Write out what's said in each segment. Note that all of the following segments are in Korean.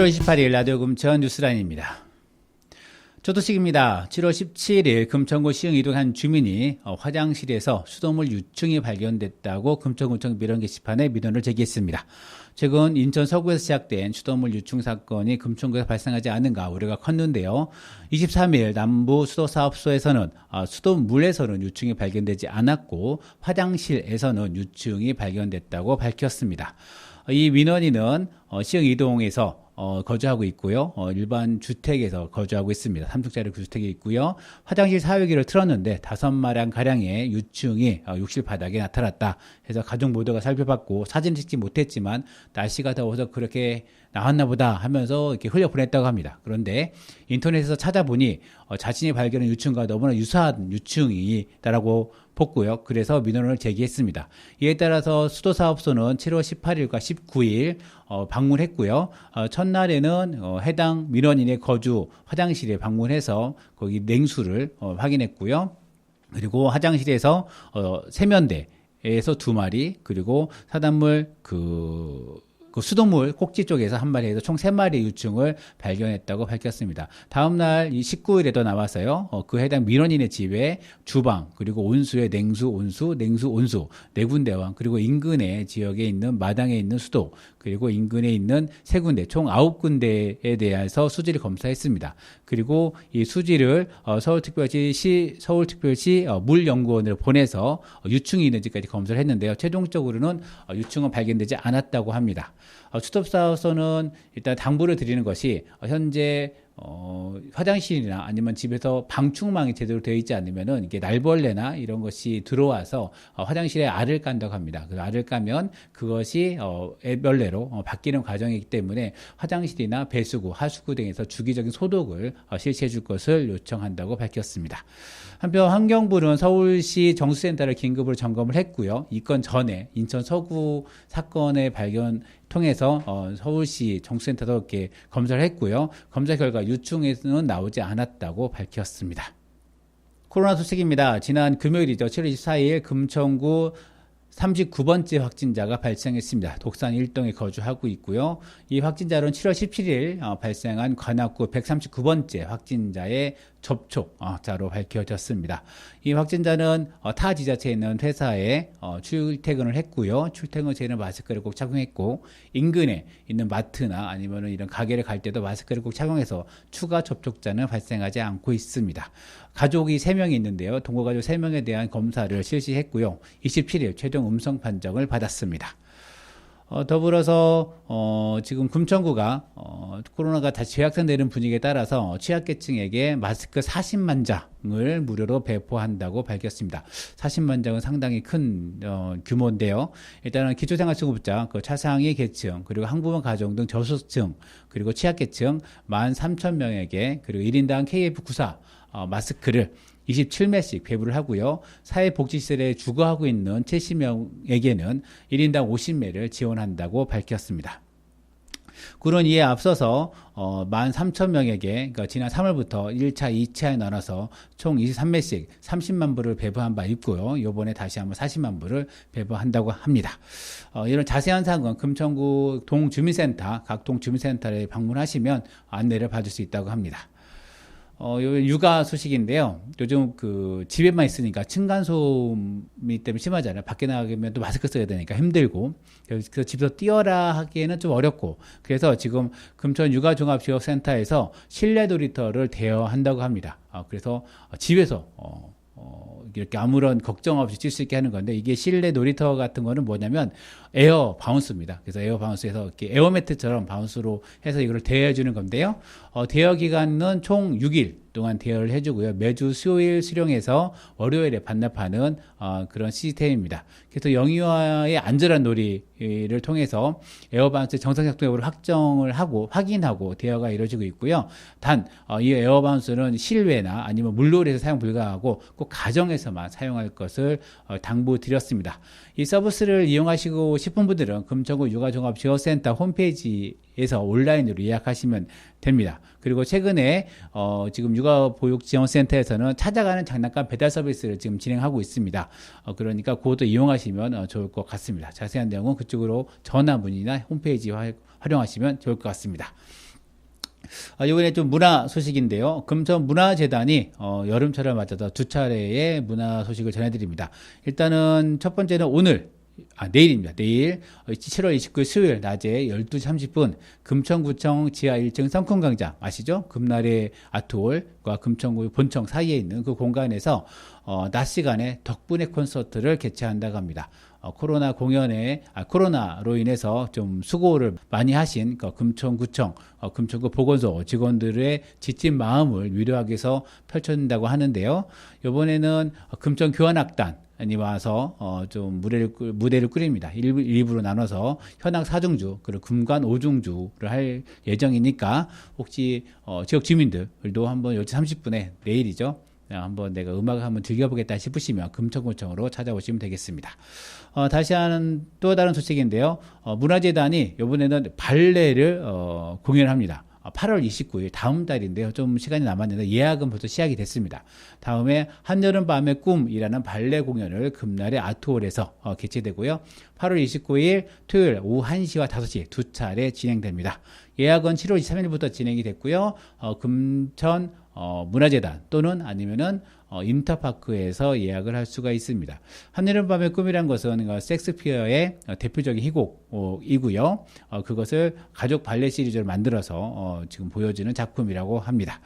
7월 28일 라디오 금천 뉴스라인입니다. 초도식입니다. 7월 17일 금천구 시흥 이동한 주민이 어, 화장실에서 수돗물 유충이 발견됐다고 금천구청 민원 게시판에 민원을 제기했습니다. 최근 인천 서구에서 시작된 수돗물 유충 사건이 금천구에서 발생하지 않은가 우려가 컸는데요. 23일 남부 수도사업소에서는 어, 수돗물에서는 유충이 발견되지 않았고 화장실에서는 유충이 발견됐다고 밝혔습니다. 이 민원인은 어, 시흥 이동에서 어, 거주하고 있고요. 어, 일반 주택에서 거주하고 있습니다. 3층짜리 주택이 있고요. 화장실 사유기를 틀었는데 다섯 마량 가량의 유충이 어, 욕실 바닥에 나타났다. 해서 가족 모두가 살펴봤고 사진 찍지 못했지만 날씨가 더워서 그렇게 나왔나 보다 하면서 이렇게 흘려 보냈다고 합니다. 그런데 인터넷에서 찾아보니 어, 자신이 발견한 유충과 너무나 유사한 유충이다라고 뽑고요. 그래서 민원을 제기했습니다. 이에 따라서 수도사업소는 7월 18일과 19일 어, 방문했고요. 어, 첫날에는 어, 해당 민원인의 거주 화장실에 방문해서 거기 냉수를 어, 확인했고요. 그리고 화장실에서 어, 세면대 에서 두 마리 그리고 사단물 그 그 수돗물 꼭지 쪽에서 한 마리에서 총 세 마리 유충을 발견했다고 밝혔습니다. 다음 날 이 19일에도 나와서요. 어, 그 해당 민원인의 집에 주방 그리고 온수에 냉수, 온수, 냉수, 온수 네 군데와 그리고 인근의 지역에 있는 마당에 있는 수도 그리고 인근에 있는 세 군데 총 아홉 군데에 대해서 수지를 검사했습니다. 그리고 이 수지를 어, 서울특별시 시 서울특별시 어, 물연구원을 보내서 어, 유충이 있는지까지 검사를 했는데요. 최종적으로는 어, 유충은 발견되지 않았다고 합니다. 어, 수톱사업소는 일단 당부를 드리는 것이 어, 현재 어, 화장실이나 아니면 집에서 방충망이 제대로 되어 있지 않으면은 이게 날벌레나 이런 것이 들어와서 어, 화장실에 알을 깐다고 합니다. 그 알을 까면 그것이 어, 애벌레로 어, 바뀌는 과정이기 때문에 화장실이나 배수구, 하수구 등에서 주기적인 소독을 어, 실시해 줄 것을 요청한다고 밝혔습니다. 한편 환경부는 서울시 정수센터를 긴급으로 점검을 했고요. 이 건 전에 인천 서구 사건의 발견 통해서 어, 서울시 정수센터도 이렇게 검사를 했고요. 검사 결과 유충에서는 나오지 않았다고 밝혔습니다. 코로나 소식입니다. 지난 금요일이죠. 7월 24일 금천구 39번째 확진자가 발생했습니다. 독산 1동에 거주하고 있고요. 이 확진자로는 7월 17일 어, 발생한 관악구 139번째 확진자의 접촉자로 밝혀졌습니다. 이 확진자는 어, 타 지자체에 있는 회사에 어, 출퇴근을 했고요. 출퇴근 전에는 마스크를 꼭 착용했고 인근에 있는 마트나 아니면 이런 가게를 갈 때도 마스크를 꼭 착용해서 추가 접촉자는 발생하지 않고 있습니다. 가족이 3명이 있는데요. 동거가족 3명에 대한 검사를 실시했고요. 27일 최종 음성 판정을 받았습니다. 어, 더불어서 어, 지금 금천구가 어, 코로나가 다시 재확산되는 분위기에 따라서 취약계층에게 마스크 40만 장을 무료로 배포한다고 밝혔습니다. 40만 장은 상당히 큰 어, 규모인데요. 일단은 기초생활수급자, 그 차상위 계층, 그리고 항부모 가정 등 저소득층, 그리고 취약계층 1만 3천 명에게 그리고 1인당 KF94 어, 마스크를 27매씩 배부를 하고요. 사회복지시설에 주거하고 있는 70명에게는 1인당 50매를 지원한다고 밝혔습니다. 구는 이에 앞서서 어, 13,000명에게 그러니까 지난 3월부터 1차, 2차에 나눠서 총 23매씩 30만 부를 배부한 바 있고요. 이번에 다시 한번 40만 부를 배부한다고 합니다. 어, 이런 자세한 사항은 금천구 동주민센터, 각 동주민센터에 방문하시면 안내를 받을 수 있다고 합니다. 어, 육아 소식인데요. 요즘 그 집에만 있으니까 층간소음이 때문에 심하잖아요. 밖에 나가면 또 마스크 써야 되니까 힘들고. 그래서 집에서 뛰어라 하기에는 좀 어렵고. 그래서 지금 금천 육아종합지원센터에서 실내 놀이터를 대여한다고 합니다. 어, 그래서 집에서 어, 어, 이렇게 아무런 걱정 없이 칠 수 있게 하는 건데 이게 실내 놀이터 같은 거는 뭐냐면 에어 바운스입니다. 그래서 에어 바운스에서 이렇게 에어 매트처럼 바운스로 해서 이걸 대여해 주는 건데요. 어, 대여 기간은 총 6일 동안 대여를 해주고요. 매주 수요일 수령해서 월요일에 반납하는 어, 그런 시스템입니다. 그래서 영유아의 안전한 놀이를 통해서 에어바운스 정상 작동 여부를 확정을 하고 확인하고 대여가 이루어지고 있고요. 단이 어, 에어바운스는 실외나 아니면 물놀이에서 사용 불가하고 꼭 가정에서만 사용할 것을 어, 당부드렸습니다. 이 서비스를 이용하시고 싶은 분들은 금천구 육아종합지원센터 홈페이지 에서 온라인으로 예약하시면 됩니다. 그리고 최근에 어, 지금 육아보육지원센터에서는 찾아가는 장난감 배달 서비스를 지금 진행하고 있습니다. 어, 그러니까 그것도 이용하시면 어, 좋을 것 같습니다. 자세한 내용은 그쪽으로 전화 문의나 홈페이지 활용하시면 좋을 것 같습니다. 아, 이번에 좀 문화 소식인데요. 금천 문화재단이 어, 여름철을 맞아서 두 차례의 문화 소식을 전해드립니다. 일단은 첫 번째는 오늘 아, 내일입니다. 내일 7월 29일 수요일 낮에 12시 30분 금천구청 지하 1층 성큼광장 아시죠? 금날의 아트홀과 금천구 본청 사이에 있는 그 공간에서 어, 낮 시간에 덕분에 콘서트를 개최한다고 합니다. 어, 코로나 공연에 아, 코로나로 인해서 좀 수고를 많이 하신 그 금천구청, 어, 금천구 보건소 직원들의 지친 마음을 위로하기 위해서 펼쳐진다고 하는데요. 이번에는 금천 교환악단 이 와서 어, 좀 무대를 무대를 꾸립니다. 일부, 일부로 나눠서 현악 사중주 그리고 금관 오중주를 할 예정이니까 혹시 어, 지역 주민들도 한번 12시 30분에 내일이죠. 한번 내가 음악을 한번 즐겨보겠다 싶으시면 금천구청으로 찾아오시면 되겠습니다. 어, 다시 하는 또 다른 소식인데요. 어, 문화재단이 이번에는 발레를 어, 공연합니다. 8월 29일 다음 달인데요. 좀 시간이 남았는데 예약은 벌써 시작이 됐습니다. 다음에 한여름 밤의 꿈이라는 발레 공연을 금날에 아트홀에서 어, 개최되고요. 8월 29일 토요일 오후 1시와 5시 두 차례 진행됩니다. 예약은 7월 23일부터 진행이 됐고요. 어, 금천 어, 문화재단 또는 아니면은 어, 인터파크에서 예약을 할 수가 있습니다. 한여름 밤의 꿈이란 것은 어, 섹스피어의 어, 대표적인 희곡이고요. 어, 그것을 가족 발레 시리즈를 만들어서 어, 지금 보여지는 작품이라고 합니다.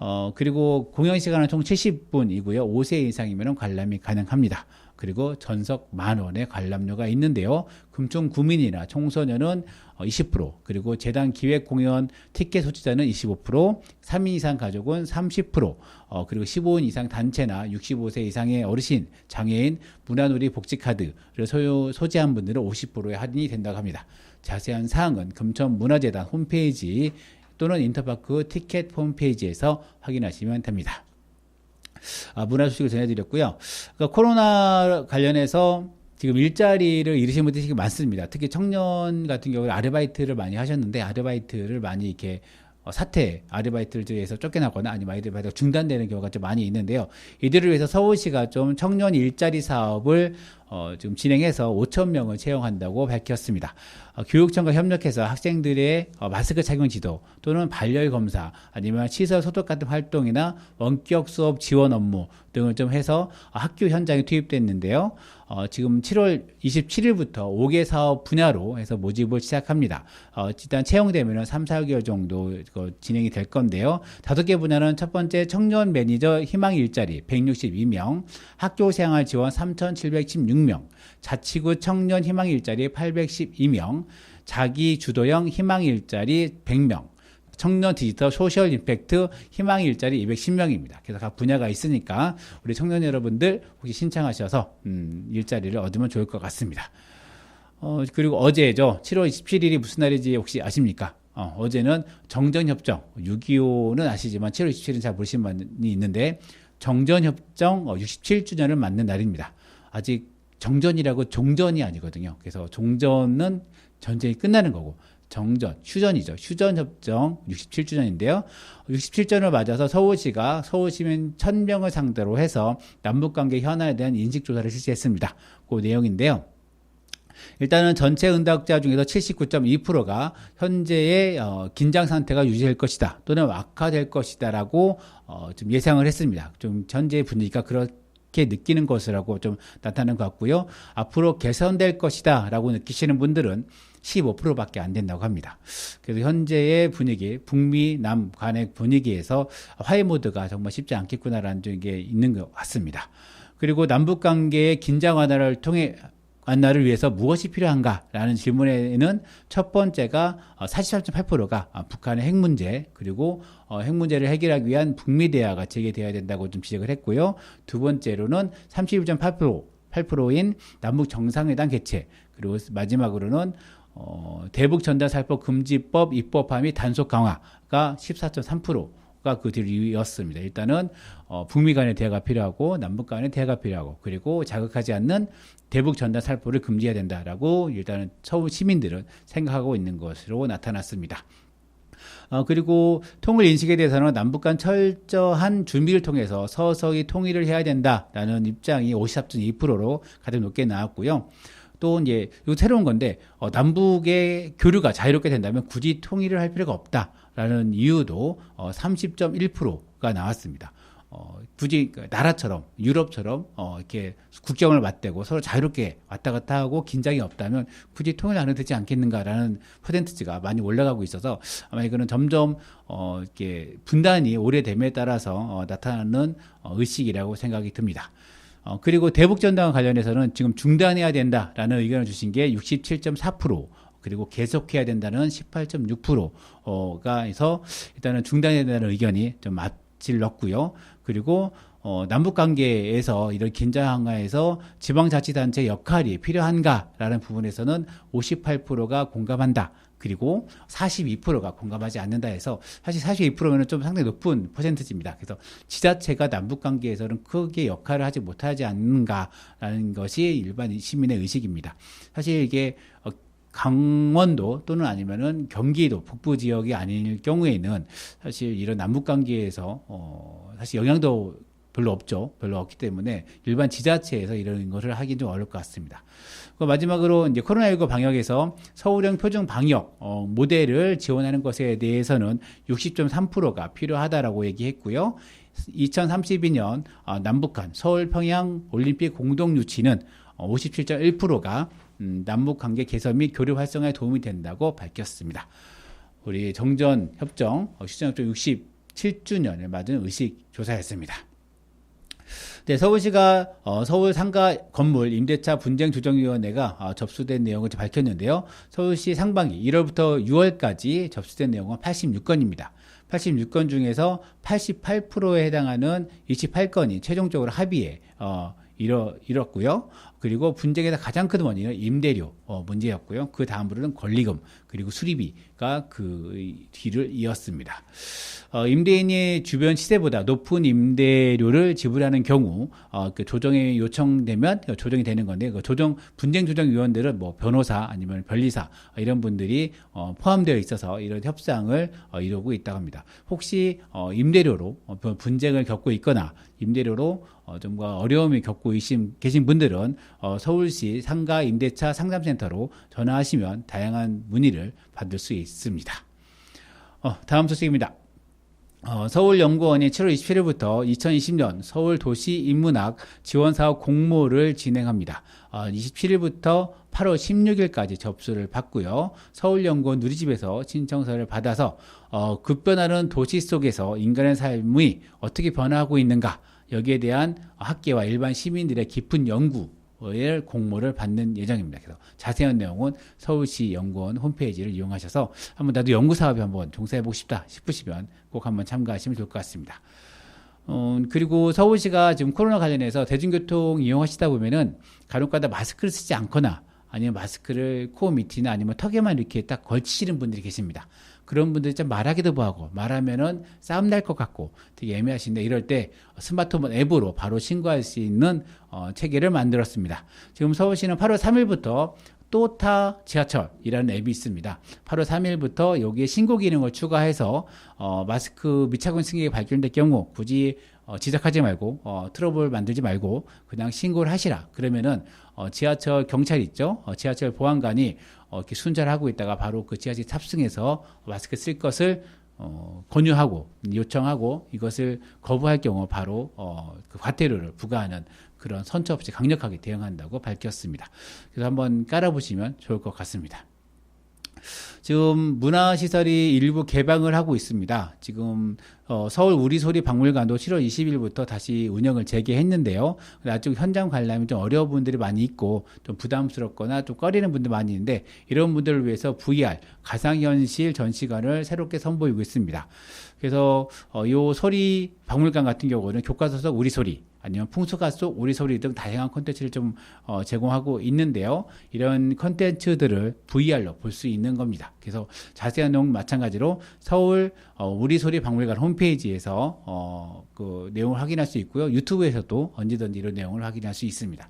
어, 그리고 공연 시간은 총 70분이고요. 5세 이상이면 관람이 가능합니다. 그리고 전석 만 원의 관람료가 있는데요. 금총 구민이나 청소년은 20%, 그리고 재단 기획 공연 티켓 소지자는 25%, 3인 이상 가족은 30%, 어, 그리고 15인 이상 단체나 65세 이상의 어르신, 장애인, 문화놀이 복지카드를 소유, 소지한 분들은 50%의 할인이 된다고 합니다. 자세한 사항은 금천 문화재단 홈페이지 또는 인터파크 티켓 홈페이지에서 확인하시면 됩니다. 아, 문화 소식을 전해드렸고요. 그러니까 코로나 관련해서 지금 일자리를 잃으신 분들이 많습니다. 특히 청년 같은 경우에 아르바이트를 많이 하셨는데 아르바이트를 많이 이렇게 어, 사태 아르바이트를위해서 쫓겨나거나 아니면 아르바이트가 중단되는 경우가 좀 많이 있는데요. 이들을 위해서 서울시가 좀 청년 일자리 사업을 어, 지금 진행해서 5천 명을 채용한다고 밝혔습니다. 어, 교육청과 협력해서 학생들의 어, 마스크 착용 지도 또는 발열 검사 아니면 시설 소독 같은 활동이나 원격 수업 지원 업무 등을 좀 해서 학교 현장에 투입됐는데요. 어, 지금 7월 27일부터 5개 사업 분야로 해서 모집을 시작합니다. 어, 일단 채용되면 3, 4개월 정도 진행이 될 건데요. 다섯 개 분야는 첫 번째 청년 매니저 희망 일자리 162명, 학교 생활 지원 3,716명, 자치구 청년 희망 일자리 812명, 자기 주도형 희망 일자리 100명, 청년 디지털 소셜 임팩트 희망 일자리 210명입니다. 그래서 각 분야가 있으니까 우리 청년 여러분들 혹시 신청하셔서 음, 일자리를 얻으면 좋을 것 같습니다. 어, 그리고 어제죠. 7월 27일이 무슨 날인지 혹시 아십니까? 어, 어제는 정전협정, 6.25는 아시지만 7월 27일은 잘 모르시는 분이 있는데 정전협정 67주년을 어, 맞는 날입니다. 아직 정전이라고 종전이 아니거든요. 그래서 종전은 전쟁이 끝나는 거고 정전, 휴전이죠. 휴전협정 67주년인데요. 67주년을 맞아서 서울시가 서울시민 1000명을 상대로 해서 남북관계 현안에 대한 인식조사를 실시했습니다. 그 내용인데요. 일단은 전체 응답자 중에서 79.2%가 현재의 어, 긴장 상태가 유지될 것이다 또는 악화될 것이다라고 어, 좀 예상을 했습니다. 좀 현재 분위기가 그렇 게 느끼는 것이라고 좀 나타나는 것 같고요. 앞으로 개선될 것이다 라고 느끼시는 분들은 15%밖에 안 된다고 합니다. 그래서 현재의 분위기, 북미 남 간의 분위기에서 화해 모드가 정말 쉽지 않겠구나라는 게 있는 것 같습니다. 그리고 남북 관계의 긴장 완화를 통해 완화를 위해서 무엇이 필요한가라는 질문에는 첫 번째가 43.8%가 어, 북한의 핵 문제 그리고 어, 핵 문제를 해결하기 위한 북미 대화가 재개되어야 된다고 좀 지적을 했고요. 두 번째로는 31.8% 8%인 남북 정상회담 개최 그리고 마지막으로는 어, 대북 전달 살포 금지법 입법화 및 단속 강화가 14.3%가 그 뒤이었습니다. 일단은 어, 북미 간의 대화가 필요하고 남북 간의 대화가 필요하고 그리고 자극하지 않는 대북 전달 살포를 금지해야 된다라고 일단은 서울 시민들은 생각하고 있는 것으로 나타났습니다. 어, 그리고 통일 인식에 대해서는 남북 간 철저한 준비를 통해서 서서히 통일을 해야 된다라는 입장이 54.2%로 가장 높게 나왔고요. 또 이제 이거 새로운 건데 어, 남북의 교류가 자유롭게 된다면 굳이 통일을 할 필요가 없다. 라는 이유도 어, 30.1%가 나왔습니다. 어, 굳이 그 나라처럼 유럽처럼 어, 이렇게 국경을 맞대고 서로 자유롭게 왔다 갔다 하고 긴장이 없다면 굳이 통일 안 해도 되지 않겠는가라는 퍼센트지가 많이 올라가고 있어서 아마 이거는 점점 어, 이렇게 분단이 오래됨에 따라서 어, 나타나는 어, 의식이라고 생각이 듭니다. 어, 그리고 대북전당과 관련해서는 지금 중단해야 된다라는 의견을 주신 게 67.4%, 그리고 계속해야 된다는 18.6%가 해서 일단은 중단해야 된다는 의견이 좀 맞질 넣고요. 그리고 어, 남북 관계에서 이런 긴장 한가에서 지방자치단체 역할이 필요한가라는 부분에서는 58%가 공감한다. 그리고 42%가 공감하지 않는다 해서 사실 42%면은 좀 상당히 높은 퍼센트입니다. 그래서 지자체가 남북 관계에서는 크게 역할을 하지 못하지 않는가라는 것이 일반 시민의 의식입니다. 사실 이게 어, 강원도 또는 아니면은 경기도 북부 지역이 아닐 경우에는 사실 이런 남북 관계에서 어 사실 영향도 별로 없죠. 별로 없기 때문에 일반 지자체에서 이런 것을 하긴 좀 어려울 것 같습니다. 그 마지막으로 이제 코로나19 방역에서 서울형 표준 방역 어, 모델을 지원하는 것에 대해서는 60.3%가 필요하다라고 얘기했고요. 2032년 어, 남북한 서울 평양 올림픽 공동 유치는 어, 57.1%가 음, 남북 관계 개선 및 교류 활성화에 도움이 된다고 밝혔습니다. 우리 정전 협정 어, 시정 협정 67주년을 맞은 의식 조사였습니다. 네, 서울시가 어, 서울 상가 건물 임대차 분쟁 조정위원회가 어, 접수된 내용을 밝혔는데요. 서울시 상반기 1월부터 6월까지 접수된 내용은 86건입니다. 86건 중에서 88%에 해당하는 28건이 최종적으로 합의에 어, 이뤘고요. 그리고 분쟁에서 가장 큰 원인은 임대료 어, 문제였고요. 그 다음으로는 권리금 그리고 수리비가 그 뒤를 이었습니다. 어, 임대인이 주변 시세보다 높은 임대료를 지불하는 경우 어, 그 조정이 요청되면 조정이 되는 건데 그 조정 분쟁 조정 위원들은 뭐 변호사 아니면 변리사 이런 분들이 어, 포함되어 있어서 이런 협상을 어, 이루고 있다고 합니다. 혹시 어, 임대료로 어, 분쟁을 겪고 있거나 임대료로 어, 좀 어려움이 겪고 계신 분들은 어, 서울시 상가 임대차 상담센터로 전화하시면 다양한 문의를 받을 수 있습니다. 어, 다음 소식입니다. 어, 서울연구원이 7월 27일부터 2020년 서울 도시 인문학 지원 사업 공모를 진행합니다. 어, 27일부터 8월 16일까지 접수를 받고요. 서울연구원 누리집에서 신청서를 받아서 어, 급변하는 도시 속에서 인간의 삶이 어떻게 변화하고 있는가 여기에 대한 학계와 일반 시민들의 깊은 연구 을 공모를 받는 예정입니다. 그래서 자세한 내용은 서울시 연구원 홈페이지를 이용하셔서 한번 나도 연구 사업에 한번 종사해보고 싶다 싶으시면 꼭 한번 참가하시면 좋을 것 같습니다. 어, 그리고 서울시가 지금 코로나 관련해서 대중교통 이용하시다 보면은 간혹가다 마스크를 쓰지 않거나 아니면 마스크를 코 밑이나 아니면 턱에만 이렇게 딱 걸치시는 분들이 계십니다. 그런 분들이 좀 말하기도 뭐하고 말하면은 싸움 날 것 같고 되게 애매하신데 이럴 때 스마트폰 앱으로 바로 신고할 수 있는 어, 체계를 만들었습니다. 지금 서울시는 8월 3일부터 또타 지하철이라는 앱이 있습니다. 8월 3일부터 여기에 신고 기능을 추가해서 어, 마스크 미착용 승객이 발견될 경우 굳이 어, 지적하지 말고 어, 트러블 만들지 말고 그냥 신고를 하시라. 그러면은 어, 지하철 경찰 있죠. 어, 지하철 보안관이 어, 이렇게 순찰을 하고 있다가 바로 그 지하철 탑승해서 마스크 쓸 것을 어, 권유하고 요청하고 이것을 거부할 경우 바로 어, 그 과태료를 부과하는 그런 선처 없이 강력하게 대응한다고 밝혔습니다. 그래서 한번 깔아보시면 좋을 것 같습니다. 지금 문화시설이 일부 개방을 하고 있습니다. 지금 어, 서울 우리소리 박물관도 7월 20일부터 다시 운영을 재개했는데요. 아직 현장 관람이 좀 어려운 분들이 많이 있고 좀 부담스럽거나 좀 꺼리는 분들 많이 있는데 이런 분들을 위해서 VR 가상현실 전시관을 새롭게 선보이고 있습니다. 그래서 어, 요 소리 박물관 같은 경우는 교과서 속 우리 소리 아니면 풍수가 속 우리 소리 등 다양한 콘텐츠를 좀 어, 제공하고 있는데요. 이런 콘텐츠들을 VR로 볼 수 있는 겁니다. 그래서 자세한 내용 마찬가지로 서울 어, 우리 소리 박물관 홈페이지에서 어, 그 내용을 확인할 수 있고요. 유튜브에서도 언제든지 이런 내용을 확인할 수 있습니다.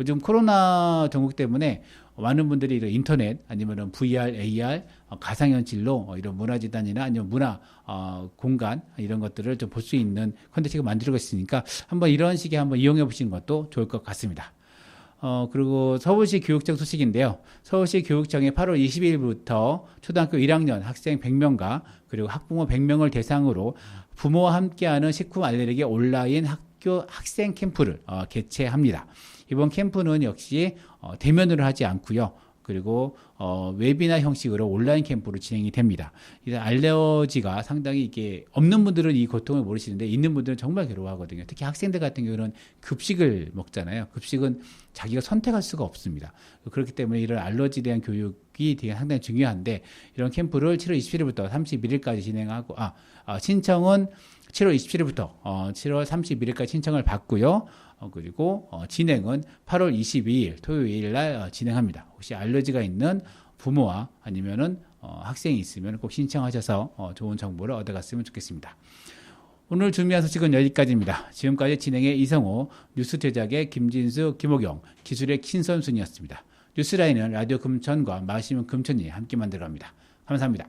요즘 코로나 전국 때문에 많은 분들이 이런 인터넷 아니면 VR, AR, 어, 가상현실로 어, 이런 문화재단이나 아니면 문화 어, 공간 이런 것들을 좀 볼 수 있는 컨텐츠가 만들고 있으니까 한번 이런 식의 한번 이용해 보시는 것도 좋을 것 같습니다. 어, 그리고 서울시 교육청 소식인데요. 서울시 교육청이 8월 22일부터 초등학교 1학년 학생 100명과 그리고 학부모 100명을 대상으로 부모와 함께하는 식품 알레르기 온라인 학교 학생 캠프를 어, 개최합니다. 이번 캠프는 역시 어, 대면으로 하지 않고요. 그리고 어, 웨비나 형식으로 온라인 캠프로 진행이 됩니다. 이 알레르기가 상당히 이게 없는 분들은 이 고통을 모르시는데 있는 분들은 정말 괴로워하거든요. 특히 학생들 같은 경우는 급식을 먹잖아요. 급식은 자기가 선택할 수가 없습니다. 그렇기 때문에 이런 알러지에 대한 교육이 되게 상당히 중요한데 이런 캠프를 7월 27일부터 31일까지 진행하고 아, 아, 신청은 7월 27일부터 어, 7월 31일까지 신청을 받고요. 어, 그리고 어, 진행은 8월 22일 토요일 날 어, 진행합니다. 혹시 알러지가 있는 부모와 아니면은 어, 학생이 있으면 꼭 신청하셔서 어, 좋은 정보를 얻어갔으면 좋겠습니다. 오늘 준비한 소식은 여기까지입니다. 지금까지 진행의 이성호, 뉴스 제작의 김진수, 김호경, 기술의 신선순이었습니다. 뉴스라인은 라디오 금천과 마시면 금천이 함께 만들어갑니다. 감사합니다.